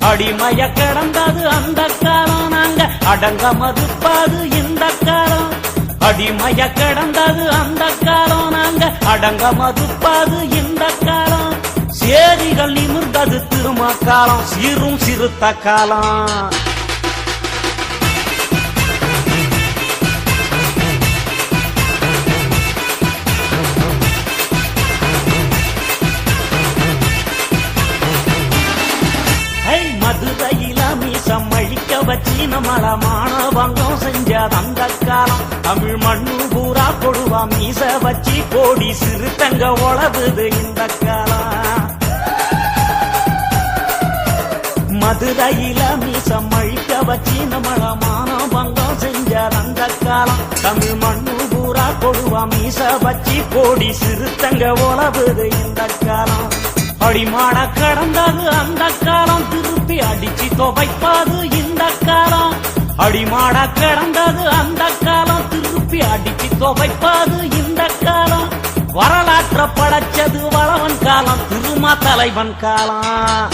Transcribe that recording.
அடிமைய கடந்தது அந்த காலம். நாங்க அடங்க மதுப்பாது இந்த காலம். அடிமைய கடந்தது அந்த காலம். நாங்க அடங்க மதுப்பாது இந்த காலம். சேரிகள் நிமிர்ந்தது திருமக்காலம் சீரும் சிறுத்த காலம். மதுரையில மீசம் அழிக்க வச்சு நம்மள மானவங்கம் செஞ்ச அந்த காலம் தமிழ் மண்ணு பூரா கொடுவா மீச வச்சு கோடி சிறுத்தங்க உழவுது இந்த காலம். மதுரையில மீசம் அழிக்க வச்சு நம்மள மானவங்கம் செஞ்ச அந்த காலம் தமிழ் மண்ணு பூரா கொடுவா மீச வச்சு கோடி சிறுத்தங்க உழவுது இந்த காலம். அடிமான கடந்தது அந்த துவைப்பாது இந்த காலம். அடிமாட கிடந்தது அந்த காலம். திருப்பி அடிச்சு துவைப்பாது இந்த காலம். வரலாற்ற படைச்சது வளவன் காலம் திருமா தலைவன் காலம்.